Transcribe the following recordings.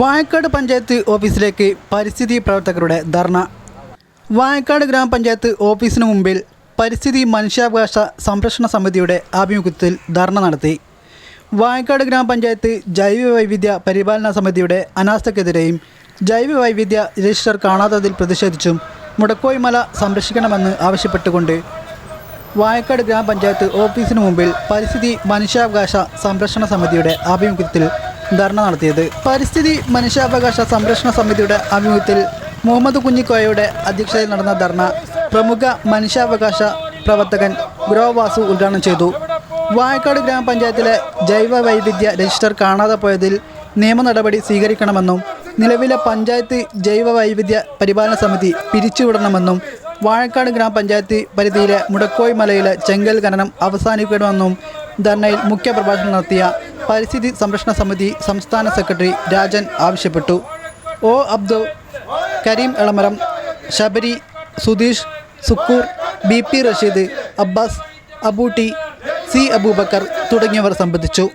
വായക്കാട് പഞ്ചായത്ത് ഓഫീസിലേക്ക് പരിസ്ഥിതി പ്രവർത്തകരുടെ ധർണ. വായക്കാട് ഗ്രാമപഞ്ചായത്ത് ഓഫീസിന് മുമ്പിൽ പരിസ്ഥിതി മനുഷ്യാവകാശ സംരക്ഷണ സമിതിയുടെ ആഭിമുഖ്യത്തിൽ ധർണ നടത്തി. വായക്കാട് ഗ്രാമപഞ്ചായത്ത് ജൈവ വൈവിധ്യ പരിപാലന സമിതിയുടെ അനാസ്ഥക്കെതിരെയും ജൈവ വൈവിധ്യ രജിസ്റ്റർ കാണാത്തതിൽ പ്രതിഷേധിച്ചും മുടക്കോയ്മല സംരക്ഷിക്കണമെന്ന് ആവശ്യപ്പെട്ടുകൊണ്ട് വായക്കാട് ഗ്രാമപഞ്ചായത്ത് ഓഫീസിന് മുമ്പിൽ പരിസ്ഥിതി മനുഷ്യാവകാശ സംരക്ഷണ സമിതിയുടെ ആഭിമുഖ്യത്തിൽ ധർണ നടത്തിയത്. പരിസ്ഥിതി മനുഷ്യാവകാശ സംരക്ഷണ സമിതിയുടെ ആഭിമുഖ്യത്തിൽ മുഹമ്മദ് കുഞ്ഞിക്കോയയുടെ അധ്യക്ഷതയിൽ നടന്ന ധർണ പ്രമുഖ മനുഷ്യാവകാശ പ്രവർത്തകൻ ഗ്രോ വാസു ഉദ്ഘാടനം ചെയ്തു. വായക്കാട് ഗ്രാമപഞ്ചായത്തിലെ ജൈവ വൈവിധ്യ രജിസ്റ്റർ കാണാതെ പോയതിൽ നിയമ നടപടി സ്വീകരിക്കണമെന്നും നിലവിലെ പഞ്ചായത്ത് ജൈവ വൈവിധ്യ പരിപാലന സമിതി പിരിച്ചുവിടണമെന്നും വാഴക്കാട് ഗ്രാമപഞ്ചായത്ത് പരിധിയിലെ മുടക്കോയ് മലയിലെ ചെങ്കൽ ഖനനം അവസാനിക്കണമെന്നും ധർണയിൽ മുഖ്യപ്രഭാഷണം നടത്തിയ പരിസ്ഥിതി സംരക്ഷണ സമിതി സംസ്ഥാന സെക്രട്ടറി രാജൻ ആവശ്യപ്പെട്ടു. O. Abdu Kareem Elamaram Shabari Sudheesh Sukkur B. P. Rasheed Abbas Abootty C. Aboobacker തുടങ്ങിയവർ സംബന്ധിച്ചു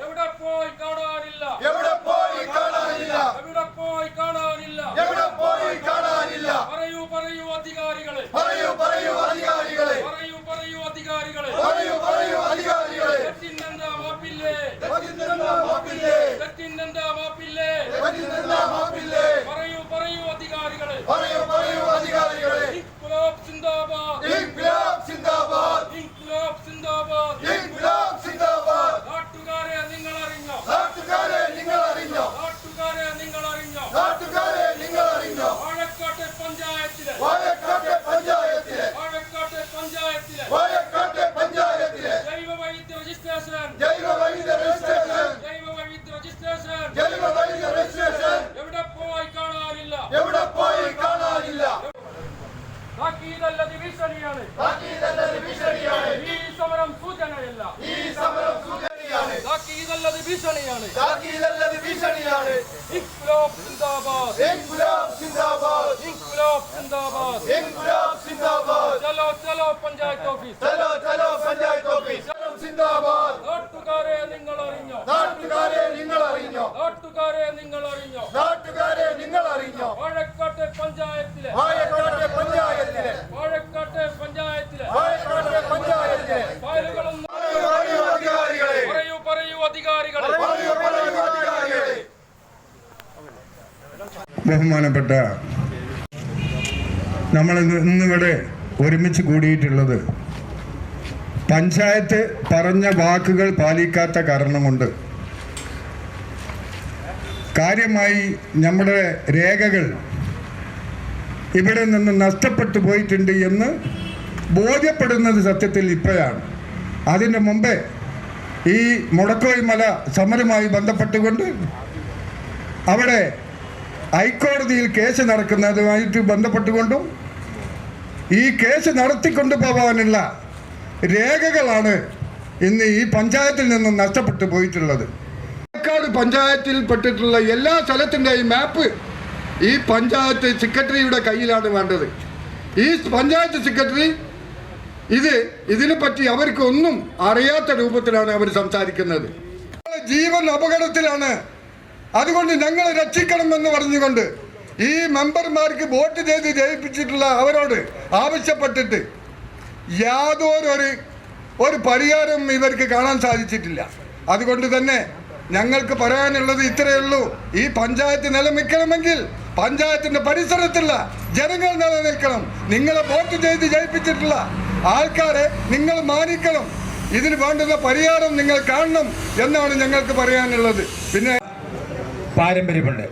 എവിടെ പോയി കാണാനില്ല എവിടെ പോയി കാണാനില്ല എവിടെ പോയി കാണാനില്ല എവിടെ പോയി കാണാനില്ല പറയൂ പറയൂ അധികാരികളെ പറയൂ പറയൂ അധികാരികളെ പറയൂ പറയൂ അധികാരികളെ പറയൂ പറയൂ അധികാരികളെ തെറ്റിന്നെന്താ മാപ്പില്ലേ പതിനെന്നാ മാപ്പില്ലേ തെറ്റിന്നെന്താ മാപ്പില്ലേ പതിനെന്നാ മാപ്പില്ലേ പറയൂ പറയൂ അധികാരികളെ പറയൂ പറയൂ അധികാരികളെ ഇൻക്ലാബ് സിന്ദാബാദ് ഇൻക്ലാബ് സിന്ദാബാദ് ഇൻക്ലാബ് സിന്ദാബാദ് ഇൻക്ലാബ് സിന്ദാബാദ് നാട്ടുകാരെ നിങ്ങൾ അറിഞ്ഞോ നാട്ടുകാരെ നിങ്ങൾ അറിഞ്ഞോ നാട്ടുകാരെ നിങ്ങൾ അറിഞ്ഞോ നാട്ടുകാരെ നിങ്ങൾ അറിഞ്ഞോ വാഴക്കാട്ടെ പഞ്ചായത്തിലെ വാഴക്കാട്ടെ പഞ്ചായത്തിലെ വാഴക്കാട്ടെ പഞ്ചായത്തിലെ വാഴക്കാട്ടെ പഞ്ചായത്തിലെ ജൈവ വൈദ്യ രജിസ്ട്രേഷൻ ജൈവ വൈദ്യ രജിസ്ട്രേഷൻ ജൈവ വൈവിധ്യ രജിസ്ട്രേഷൻ ജൈവ വൈദ്യ രജിസ്ട്രേഷൻ എവിടെ പോയി കാണാനില്ല എവിടെ പോയി കാണാനില്ല താക്കീതല്ലത് ഭീഷണിയാണ് ബാക്കി ഇതല്ലത് ഭീഷണിയാണ് ഈ സമരം സൂചനയല്ല ഈ സമരം സൂചനയാണ് താക്കീതല്ലത് ഭീഷണിയാണ് ബാക്കി ഇതല്ലത് ഭീഷണിയാണ്. ഇൻക്ലാബ് സിന്ദാബാദ്. ഇൻകുലാബ് സിന്ദാബാദ്. ഇൻക്ലാബ് സിന്ദാബാദ്. ഇൻകുലാബ് സിന്ദാബാദ്. ചലോ ചലോ പഞ്ചായത്ത് ഓഫീസ്. ചലോ ചലോ പഞ്ചായത്ത് ഓഫീസ്. സിന്ദാബാദ്. നാട്ടുകാരെ നിങ്ങൾ അറിഞ്ഞോ? നാട്ടുകാരെ നിങ്ങൾ അറിഞ്ഞോ? നാട്ടുകാരെ നിങ്ങൾ അറിഞ്ഞോ? നാട്ടുകാരെ നിങ്ങൾ അറിഞ്ഞോ? വാഴക്കാട്ടെ പഞ്ചായത്തിലെ. വാഴക്കാട്ടെ പഞ്ചായത്തിലെ. വാഴക്കാട്ടെ പഞ്ചായത്തിലെ. വാഴക്കാട്ടെ പഞ്ചായത്തിലെ. ഫയലുകളൊന്നും ബഹുമാനപ്പെട്ട നമ്മൾ ഇന്ന് ഇന്നിവിടെ ഒരുമിച്ച് കൂടിയിട്ടുള്ളത് പഞ്ചായത്ത് പറഞ്ഞ വാക്കുകൾ പാലിക്കാത്ത കാരണം കൊണ്ട്. കാര്യമായി നമ്മുടെ രേഖകൾ ഇവിടെ നിന്ന് നഷ്ടപ്പെട്ടു പോയിട്ടുണ്ട് എന്ന് ബോധ്യപ്പെടുന്നത് സത്യത്തിൽ ഇപ്പോഴാണ്. അതിന് മുമ്പേ ഈ മുടക്കോയ് മല സമരവുമായി ബന്ധപ്പെട്ടുകൊണ്ട് അവിടെ ഹൈക്കോടതിയിൽ കേസ് നടക്കുന്നതുമായിട്ട് ബന്ധപ്പെട്ടുകൊണ്ടും ഈ കേസ് നടത്തിക്കൊണ്ടു പോകാനുള്ള രേഖകളാണ് ഇന്ന് ഈ പഞ്ചായത്തിൽ നിന്നും നഷ്ടപ്പെട്ടു പോയിട്ടുള്ളത്. പാലക്കാട് പഞ്ചായത്തിൽ പെട്ടിട്ടുള്ള എല്ലാ സ്ഥലത്തിന്റെയും മാപ്പ് ഈ പഞ്ചായത്ത് സെക്രട്ടറിയുടെ കയ്യിലാണ് വേണ്ടത്. ഈ പഞ്ചായത്ത് സെക്രട്ടറി ഇത് ഇതിനെപ്പറ്റി അവർക്ക് ഒന്നും അറിയാത്ത രൂപത്തിലാണ് അവർ സംസാരിക്കുന്നത്. ജീവൻ അപകടത്തിലാണ് അതുകൊണ്ട് ഞങ്ങളെ രക്ഷിക്കണമെന്ന് പറഞ്ഞുകൊണ്ട് ഈ മെമ്പർമാർക്ക് വോട്ട് ചെയ്ത് ജയിപ്പിച്ചിട്ടുള്ള അവരോട് ആവശ്യപ്പെട്ടിട്ട് യാതൊരു ഒരു പരിഹാരം ഇവർക്ക് കാണാൻ സാധിച്ചിട്ടില്ല. അതുകൊണ്ട് തന്നെ ഞങ്ങൾക്ക് പറയാനുള്ളത് ഇത്രയേ ഉള്ളൂ. ഈ പഞ്ചായത്ത് നിലനിൽക്കണമെങ്കിൽ പഞ്ചായത്തിന്റെ പരിസരത്തുള്ള ജനങ്ങൾ നിലനിൽക്കണം. നിങ്ങളെ വോട്ട് ചെയ്ത് ജയിപ്പിച്ചിട്ടുള്ള ആൾക്കാരെ നിങ്ങൾ മാനിക്കണം. ഇതിന് വേണ്ടുന്ന പരിഹാരം നിങ്ങൾ കാണണം എന്നാണ് ഞങ്ങൾക്ക് പറയാനുള്ളത്. പിന്നെ പാരമ്പര്യമുണ്ട്.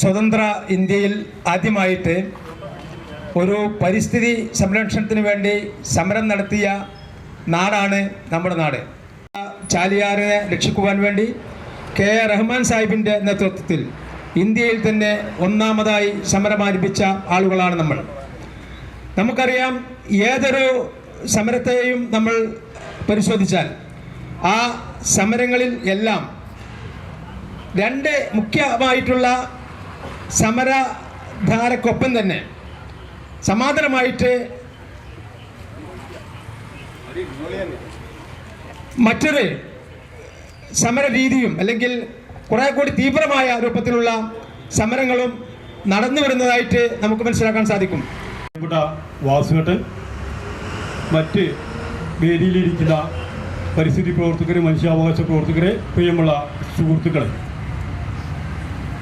സ്വതന്ത്ര ഇന്ത്യയിൽ ആദ്യമായിട്ട് ഒരു പരിസ്ഥിതി സംരക്ഷണത്തിന് വേണ്ടി സമരം നടത്തിയ നാടാണ് നമ്മുടെ നാട്. ചാലിയാറിനെ രക്ഷിക്കുവാൻ വേണ്ടി കെ എ റഹ്മാൻ സാഹിബിന്റെ നേതൃത്വത്തിൽ ഇന്ത്യയിൽ തന്നെ ഒന്നാമതായി സമരം ആരംഭിച്ച ആളുകളാണ് നമ്മൾ. നമുക്കറിയാം ഏതൊരു സമരത്തെയും നമ്മൾ പരിശോധിച്ചാൽ ആ സമരങ്ങളിൽ എല്ലാം രണ്ട് മുഖ്യമായിട്ടുള്ള സമരധാരക്കൊപ്പം തന്നെ സമാന്തരമായിട്ട് മറ്റൊരു സമര രീതിയും അല്ലെങ്കിൽ കുറെ കൂടി തീവ്രമായ രൂപത്തിലുള്ള സമരങ്ങളും നടന്നു വരുന്നതായിട്ട് നമുക്ക് മനസ്സിലാക്കാൻ സാധിക്കും. വാസുകട്ട് മറ്റ് വേദിയിലിരിക്കുന്ന പരിസ്ഥിതി പ്രവർത്തകരെ മനുഷ്യാവകാശ പ്രവർത്തകരെ പ്രിയമുള്ള സുഹൃത്തുക്കളെ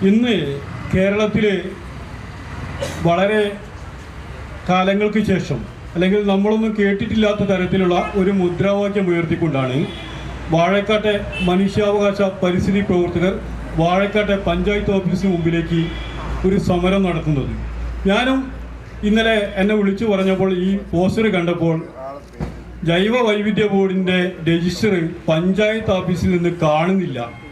ഇന്ന് കേരളത്തിൽ വളരെ കാലങ്ങൾക്ക് ശേഷം അല്ലെങ്കിൽ നമ്മളൊന്നും കേട്ടിട്ടില്ലാത്ത തരത്തിലുള്ള ഒരു മുദ്രാവാക്യം ഉയർത്തിക്കൊണ്ടാണ് വാഴക്കാട്ടെ മനുഷ്യാവകാശ പരിസ്ഥിതി പ്രവർത്തകർ വാഴക്കാട്ടെ പഞ്ചായത്ത് ഓഫീസിന് മുമ്പിലേക്ക് ഒരു സമരം നടത്തുന്നത്. ഞാനും ഇന്നലെ എന്നെ വിളിച്ചു പറഞ്ഞപ്പോൾ ഈ പോസ്റ്റർ കണ്ടപ്പോൾ ജൈവ വൈവിധ്യ ബോർഡിന്റെ രജിസ്റ്റർ പഞ്ചായത്ത് ഓഫീസിൽ നിന്ന് കാണുന്നില്ല.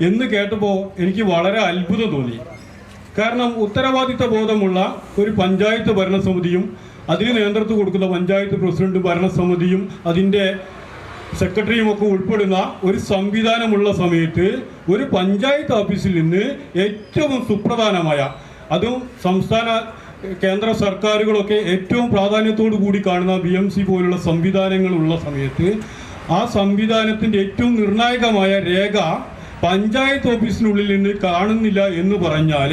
എന്ന് കേട്ടപ്പോൾ എനിക്ക് വളരെ അത്ഭുതം തോന്നി. കാരണം ഉത്തരവാദിത്ത ബോധമുള്ള ഒരു പഞ്ചായത്ത് ഭരണസമിതിയും അതിന് നേതൃത്വം കൊടുക്കുന്ന പഞ്ചായത്ത് പ്രസിഡന്റ് ഭരണസമിതിയും അതിന്റെ സെക്രട്ടറിയും ഒക്കെ ഉൾപ്പെടുന്ന ഒരു സംവിധാനമുള്ള സമയത്ത് ഒരു പഞ്ചായത്ത് ഓഫീസിൽ നിന്ന് ഏറ്റവും സുപ്രധാനമായ അതും സംസ്ഥാന കേന്ദ്ര സർക്കാരുകളൊക്കെ ഏറ്റവും പ്രാധാന്യത്തോടു കൂടി കാണുന്ന ബി എം സി പോലുള്ള സംവിധാനങ്ങളുള്ള സമയത്ത് ആ സംവിധാനത്തിന്റെ ഏറ്റവും നിർണായകമായ രേഖ പഞ്ചായത്ത് ഓഫീസിനുള്ളിൽ നിന്ന് കാണുന്നില്ല എന്ന് പറഞ്ഞാൽ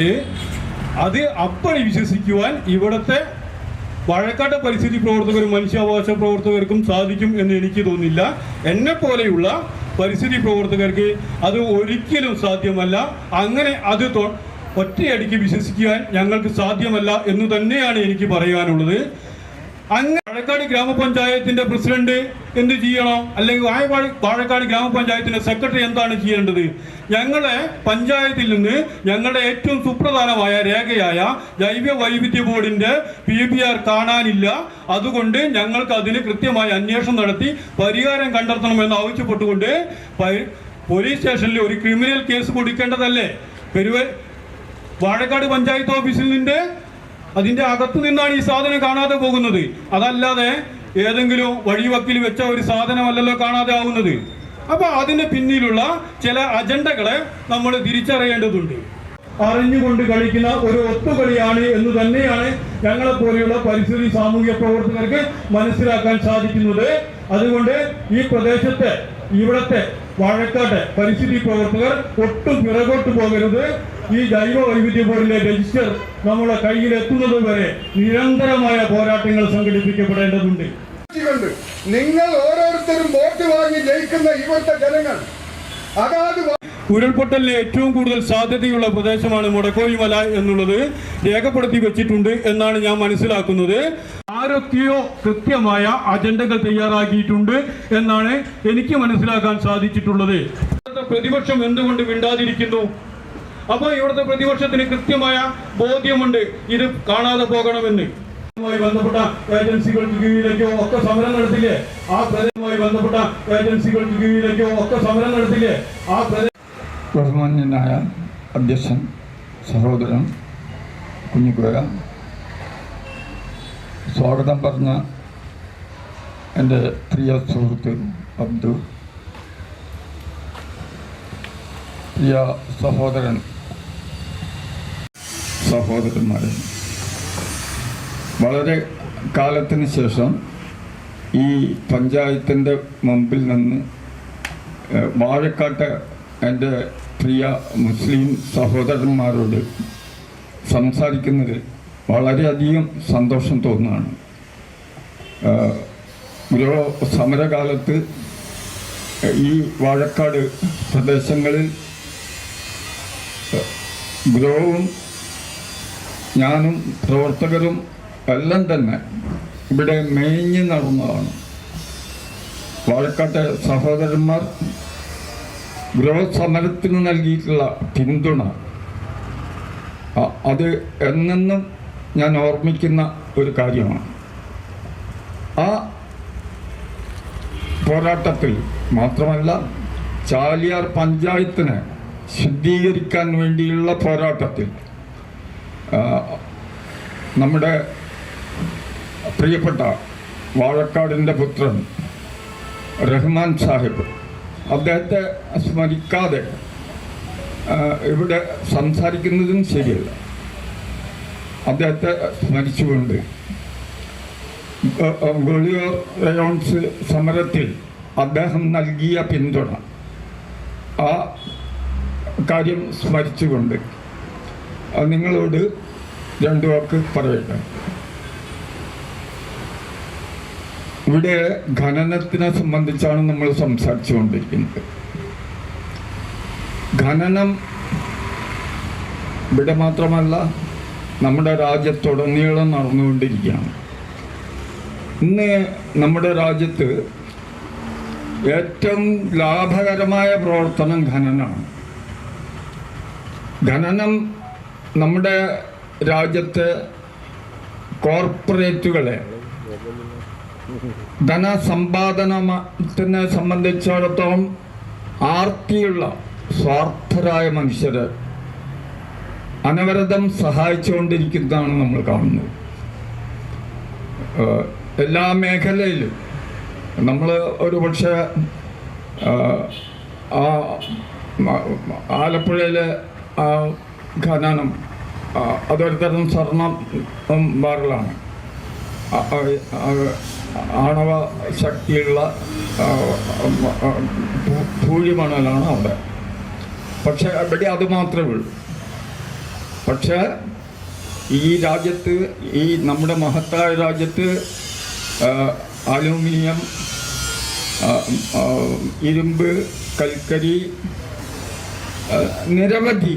അത് അപ്പടി വിശ്വസിക്കുവാൻ ഇവിടുത്തെ പഴക്കാട്ട പരിസ്ഥിതി പ്രവർത്തകരും മനുഷ്യാവകാശ പ്രവർത്തകർക്കും സാധിക്കും എന്ന് എനിക്ക് തോന്നില്ല എന്നെ പോലെയുള്ള പരിസ്ഥിതി പ്രവർത്തകർക്ക് അത് ഒരിക്കലും സാധ്യമല്ല. അങ്ങനെ അത് ഒറ്റയടിക്ക് വിശ്വസിക്കുവാൻ ഞങ്ങൾക്ക് സാധ്യമല്ല എന്ന് തന്നെയാണ് എനിക്ക് പറയാനുള്ളത്. അങ്ങനെ വാഴക്കാട് ഗ്രാമപഞ്ചായത്തിന്റെ പ്രസിഡന്റ് എന്ത് ചെയ്യണം? അല്ലെങ്കിൽ വാഴ- വാഴ- വാഴക്കാട് ഗ്രാമപഞ്ചായത്തിന്റെ സെക്രട്ടറി എന്താണ് ചെയ്യേണ്ടത്? ഞങ്ങളെ പഞ്ചായത്തിൽ നിന്ന് ഞങ്ങളുടെ ഏറ്റവും സുപ്രധാനമായ രേഖയായ ജൈവ വൈവിധ്യ ബോർഡിന്റെ പി ബി ആർ കാണാനില്ല. അതുകൊണ്ട് ഞങ്ങൾക്ക് അതിന് കൃത്യമായ അന്വേഷണം നടത്തി പരിഹാരം കണ്ടെത്തണമെന്ന് ആവശ്യപ്പെട്ടുകൊണ്ട് പോലീസ് സ്റ്റേഷനിൽ ഒരു ക്രിമിനൽ കേസ് കൊടുക്കേണ്ടതല്ലേ? പെരുവ വാഴക്കാട് പഞ്ചായത്ത് ഓഫീസിൽ നിന്ന് അതിന്റെ അകത്തു നിന്നാണ് ഈ സാധനം കാണാതെ പോകുന്നത്. അതല്ലാതെ ഏതെങ്കിലും വഴിവക്കിൽ വെച്ച ഒരു സാധനമല്ലല്ലോ കാണാതെ ആവുന്നത്. അപ്പൊ അതിന് പിന്നിലുള്ള ചില അജണ്ടകളെ നമ്മൾ തിരിച്ചറിയേണ്ടതുണ്ട്. അറിഞ്ഞുകൊണ്ട് കളിക്കുന്ന ഒരു ഒത്തുകളിയാണ് എന്ന് തന്നെയാണ് ഞങ്ങളെ പോലെയുള്ള പരിസ്ഥിതി സാമൂഹ്യ പ്രവർത്തകർക്ക് മനസ്സിലാക്കാൻ സാധിക്കുന്നത്. അതുകൊണ്ട് ഈ പ്രദേശത്തെ ഇവിടത്തെ വാഴക്കാട്ടെ പരിസ്ഥിതി പ്രവർത്തകർ ഒട്ടും പിറകോട്ട് പോകരുത്. ഈ ജൈവ വൈവിധ്യ ബോർഡിലെ രജിസ്റ്റർ നമ്മുടെ കയ്യിൽ എത്തുന്നത് വരെ നിരന്തരമായ പോരാട്ടങ്ങൾ സംഘടിപ്പിക്കപ്പെടേണ്ടതുണ്ട്. നിങ്ങൾ ഓരോരുത്തരും വോട്ട് വാങ്ങി ജയിക്കുന്ന ഇവിടുത്തെ ജനങ്ങൾ. അതാത് ഉരുൾപൊട്ടലിന് ഏറ്റവും കൂടുതൽ സാധ്യതയുള്ള പ്രദേശമാണ് മുടക്കോഴിമല എന്നുള്ളത് രേഖപ്പെടുത്തി വെച്ചിട്ടുണ്ട് എന്നാണ് ഞാൻ മനസ്സിലാക്കുന്നത്. ആരൊക്കെയോ കൃത്യമായ അജണ്ടകൾ തയ്യാറാക്കിയിട്ടുണ്ട് എന്നാണ് എനിക്ക് മനസ്സിലാക്കാൻ സാധിച്ചിട്ടുള്ളത്. പ്രതിപക്ഷം എന്തുകൊണ്ട് മിണ്ടാതിരിക്കുന്നു? അപ്പോൾ ഇവിടുത്തെ പ്രതിപക്ഷത്തിന് കൃത്യമായ ബോധ്യമുണ്ട്. ഇത് കാണാതെ പോകണമെന്ന്. ബന്ധപ്പെട്ട ഏജൻസികൾക്ക് കീഴിലേക്കോ ഒക്കെ സമരം നടത്തില്ലേ? ആ പ്രദേശവുമായി ബന്ധപ്പെട്ട ഏജൻസികൾക്ക് കീഴിലേക്കോ ഒക്കെ സമരം നടത്തില്ലേ? ആ പ്രദേശ ബഹുമാന്യനായ അധ്യക്ഷൻ സഹോദരൻ കുഞ്ഞിക്കോയ സ്വാഗതം പറഞ്ഞ എന്റെ പ്രിയ സുഹൃത്ത് അബ്ദു. പ്രിയ സഹോദരൻ സഹോദരന്മാരെ. വളരെ കാലത്തിന് ശേഷം ഈ പഞ്ചായത്തിന്റെ മുമ്പിൽ നിന്ന് വാഴക്കാട്ട് എന്റെ പ്രിയ മുസ്ലിം സഹോദരന്മാരോട് സംസാരിക്കുന്നതിൽ വളരെയധികം സന്തോഷം തോന്നുകയാണ്. ഒരു സമരകാലത്ത് ഈ വാഴക്കാട് പ്രദേശങ്ങളിൽ ഗ്രോവും ഞാനും പ്രവർത്തകരും എല്ലാം തന്നെ ഇവിടെ മേഞ്ഞ് നടന്നതാണ്. വാഴക്കാട്ടെ സഹോദരന്മാർ ഗൃഹസമരത്തിന് നൽകിയിട്ടുള്ള പിന്തുണ അത് എന്നെന്നും ഞാൻ ഓർമ്മിക്കുന്ന ഒരു കാര്യമാണ്. ആ പോരാട്ടത്തിൽ മാത്രമല്ല ചാലിയാർ പഞ്ചായത്തിനെ ശുദ്ധീകരിക്കാൻ വേണ്ടിയുള്ള പോരാട്ടത്തിൽ നമ്മുടെ പ്രിയപ്പെട്ട വാഴക്കാടിന്റെ പുത്രൻ റഹ്മാൻ സാഹിബ് അദ്ദേഹത്തെ സ്മരിക്കാതെ ഇവിടെ സംസാരിക്കുന്നതും ശരിയല്ല. അദ്ദേഹത്തെ സ്മരിച്ചുകൊണ്ട്. ഗോളിയോർ റയോൺസ് സമരത്തിൽ അദ്ദേഹം നൽകിയ പിന്തുണ. ആ കാര്യം സ്മരിച്ചുകൊണ്ട്. നിങ്ങളോട് രണ്ടു വാക്ക് പറയട്ടെ. ഇവിടെ ഖനനത്തിനെ സംബന്ധിച്ചാണ് നമ്മൾ സംസാരിച്ചുകൊണ്ടിരിക്കുന്നത്. ഖനനം ഇവിടെ മാത്രമല്ല നമ്മുടെ രാജ്യത്തുടനീളം നടന്നുകൊണ്ടിരിക്കുകയാണ്. ഇന്ന് നമ്മുടെ രാജ്യത്ത് ഏറ്റവും ലാഭകരമായ പ്രവർത്തനം ഖനനമാണ് ഖനനം നമ്മുടെ രാജ്യത്തെ കോർപ്പറേറ്റുകളെ ധനസമ്പാദനത്തിനെ സംബന്ധിച്ചിടത്തോളം ആർത്തിയുള്ള സ്വാർത്ഥരായ മനുഷ്യരെ അനവരതം സഹായിച്ചുകൊണ്ടിരിക്കുന്നതാണ് നമ്മൾ കാണുന്നത്. എല്ലാ മേഖലയിലും നമ്മൾ ഒരു പക്ഷേ ആ ആലപ്പുഴയിലെ ആ ഖനനം അതൊരു തരം സ്വർണം വാറലാണ് ആണവ ശക്തിയുള്ള ഭൂരിമണലാണ് അവിടെ. പക്ഷെ അവിടെ അത് മാത്രമേ ഉള്ളൂ. പക്ഷേ ഈ രാജ്യത്ത് ഈ നമ്മുടെ മഹത്തായ രാജ്യത്ത് അലുമിനിയം ഇരുമ്പ് കൽക്കരി നിരവധി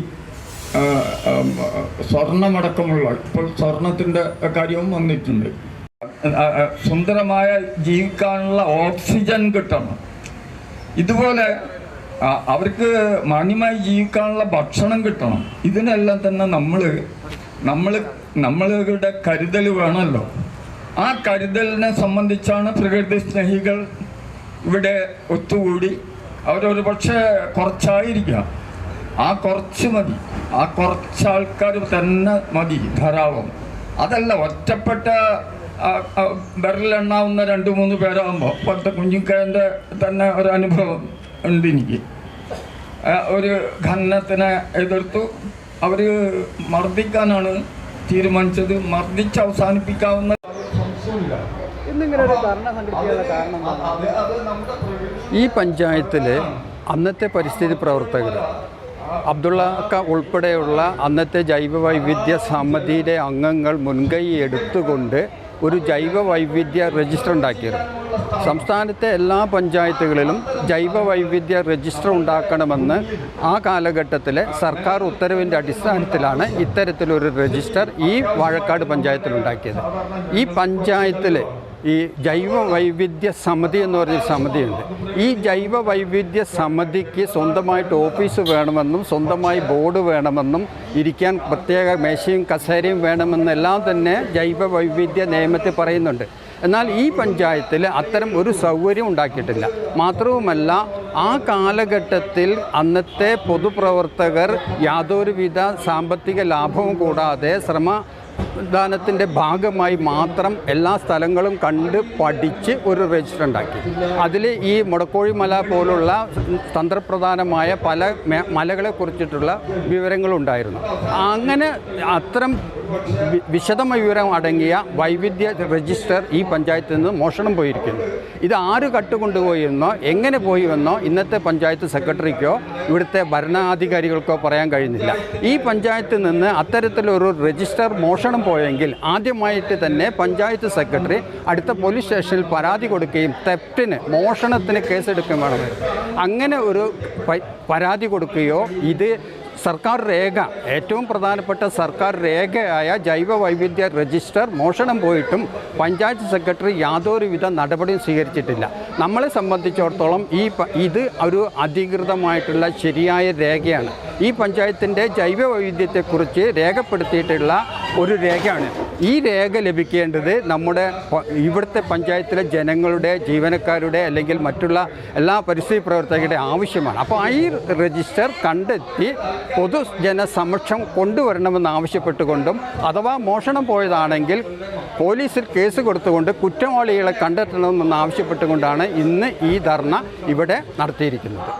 സ്വർണമടക്കമുള്ള ഇപ്പോൾ സ്വർണത്തിന്റെ കാര്യവും വന്നിട്ടുണ്ട്. സുന്ദരമായ ജീവിക്കാനുള്ള ഓക്സിജൻ കിട്ടണം. ഇതുപോലെ അവർക്ക് മാന്യമായി ജീവിക്കാനുള്ള ഭക്ഷണം കിട്ടണം. ഇതിനെല്ലാം തന്നെ നമ്മൾ നമ്മൾ നമ്മളുടെ കരുതൽ വേണമല്ലോ. ആ കരുതലിനെ സംബന്ധിച്ചാണ് പ്രകൃതി സ്നേഹികൾ ഇവിടെ ഒത്തുകൂടി. അവരൊരു പക്ഷേ കുറച്ചായിരിക്കാം. ആ കുറച്ച് മതി. ആ കുറച്ച് ആൾക്കാർ തന്നെ മതി ധാരാളം. അതല്ല ഒറ്റപ്പെട്ട വിരലെണ്ണാവുന്ന രണ്ട് മൂന്ന് പേരാകുമ്പോൾ ഇപ്പോഴത്തെ കുഞ്ഞിക്കാരന്റെ തന്നെ ഒരു അനുഭവം? ഉണ്ട് എനിക്ക് ആ, ഒരു ഖനനത്തിനെ എതിർത്തു. അവർ മർദ്ദിക്കാനാണ് തീരുമാനിച്ചത്. മർദ്ദിച്ച് അവസാനിപ്പിക്കാവുന്ന ഈ പഞ്ചായത്തിലെ അന്നത്തെ പരിസ്ഥിതി പ്രവർത്തകർ അബ്ദുള്ളക്ക ഉൾപ്പെടെയുള്ള അന്നത്തെ ജൈവ വൈവിധ്യ സമിതിയിലെ അംഗങ്ങൾ മുൻകൈ എടുത്തുകൊണ്ട് ഒരു ജൈവ വൈവിധ്യ രജിസ്റ്റർ ഉണ്ടാക്കിയത്. സംസ്ഥാനത്തെ എല്ലാ പഞ്ചായത്തുകളിലും ജൈവ വൈവിധ്യ രജിസ്റ്റർ ഉണ്ടാക്കണമെന്ന് ആ കാലഘട്ടത്തിലെ സർക്കാർ ഉത്തരവിന്റെ അടിസ്ഥാനത്തിലാണ് ഇത്തരത്തിലൊരു രജിസ്റ്റർ ഈ വാഴക്കാട് പഞ്ചായത്തിലുണ്ടാക്കിയത്. ഈ പഞ്ചായത്തിൽ ഈ ജൈവ വൈവിധ്യ സമിതി എന്ന് പറഞ്ഞ സമിതിയുണ്ട്. ഈ ജൈവ വൈവിധ്യ സമിതിക്ക് സ്വന്തമായിട്ട് ഓഫീസ് വേണമെന്നും സ്വന്തമായി ബോർഡ് വേണമെന്നും ഇരിക്കാൻ പ്രത്യേക മേശയും കസേരയും വേണമെന്നെല്ലാം തന്നെ ജൈവ വൈവിധ്യ നിയമത്തിൽ പറയുന്നുണ്ട്. എന്നാൽ ഈ പഞ്ചായത്തിൽ അത്തരം ഒരു സൗകര്യം ഉണ്ടാക്കിയിട്ടില്ല. മാത്രവുമല്ല ആ കാലഘട്ടത്തിൽ അന്നത്തെ പൊതുപ്രവർത്തകർ യാതൊരുവിധ സാമ്പത്തിക ലാഭവും കൂടാതെ ശ്രമ ദാനത്തിന്റെ ഭാഗമായി മാത്രം എല്ലാ സ്ഥലങ്ങളും കണ്ട് പഠിച്ച് ഒരു രജിസ്റ്റർ ഉണ്ടാക്കി അതിൽ ഈ മുടക്കോഴിമല പോലുള്ള തന്ത്രപ്രധാനമായ പല മലകളെ കുറിച്ചിട്ടുള്ള വിവരങ്ങളുണ്ടായിരുന്നു. അങ്ങനെ അത്തരം വിശദമായ വിവരം അടങ്ങിയ വൈവിധ്യ രജിസ്റ്റർ ഈ പഞ്ചായത്തിൽ നിന്ന് മോഷണം പോയിരിക്കുന്നു. ഇത് ആര് കട്ടുകൊണ്ടുപോയിരുന്നോ എങ്ങനെ പോയിവെന്നോ ഇന്നത്തെ പഞ്ചായത്ത് സെക്രട്ടറിക്കോ ഇവിടുത്തെ ഭരണാധികാരികൾക്കോ പറയാൻ കഴിയുന്നില്ല. ഈ പഞ്ചായത്തിൽ നിന്ന് അത്തരത്തിലൊരു രജിസ്റ്റർ മോഷണം പോയെങ്കിൽ ആദ്യമായിട്ട് തന്നെ പഞ്ചായത്ത് സെക്രട്ടറി അടുത്ത പോലീസ് സ്റ്റേഷനിൽ പരാതി കൊടുക്കുകയും തെറ്റിന് മോഷണത്തിന് കേസെടുക്കുകയും വേണം. അങ്ങനെ ഒരു പരാതി കൊടുക്കുകയോ ഇത് സർക്കാർ രേഖ ഏറ്റവും പ്രധാനപ്പെട്ട സർക്കാർ രേഖയായ ജൈവ വൈവിധ്യ രജിസ്റ്റർ മോഷണം പോയിട്ടും പഞ്ചായത്ത് സെക്രട്ടറി യാതൊരുവിധ നടപടിയും സ്വീകരിച്ചിട്ടില്ല. നമ്മളെ സംബന്ധിച്ചിടത്തോളം ഈ ഇത് ഒരു അധികൃതമായിട്ടുള്ള ശരിയായ രേഖയാണ്. ഈ പഞ്ചായത്തിന്റെ ജൈവ വൈവിധ്യത്തെക്കുറിച്ച് രേഖപ്പെടുത്തിയിട്ടുള്ള ഒരു രേഖയാണ്. ഈ രേഖ ലഭിക്കേണ്ടത് നമ്മുടെ ഇവിടുത്തെ പഞ്ചായത്തിലെ ജനങ്ങളുടെ ജീവനക്കാരുടെ അല്ലെങ്കിൽ മറ്റുള്ള എല്ലാ പരിസ്ഥിതി പ്രവർത്തകരുടെ ആവശ്യമാണ്. അപ്പോൾ ഈ രജിസ്റ്റർ കണ്ടെത്തി പൊതുജനസമക്ഷം കൊണ്ടുവരണമെന്ന് ആവശ്യപ്പെട്ടുകൊണ്ടും അഥവാ മോഷണം പോയതാണെങ്കിൽ പോലീസിൽ കേസ് കൊടുത്തുകൊണ്ട് കുറ്റവാളികളെ കണ്ടെത്തണമെന്ന് ആവശ്യപ്പെട്ടുകൊണ്ടാണ് ഇന്ന് ഈ ധർണ ഇവിടെ നടത്തിയിരിക്കുന്നത്.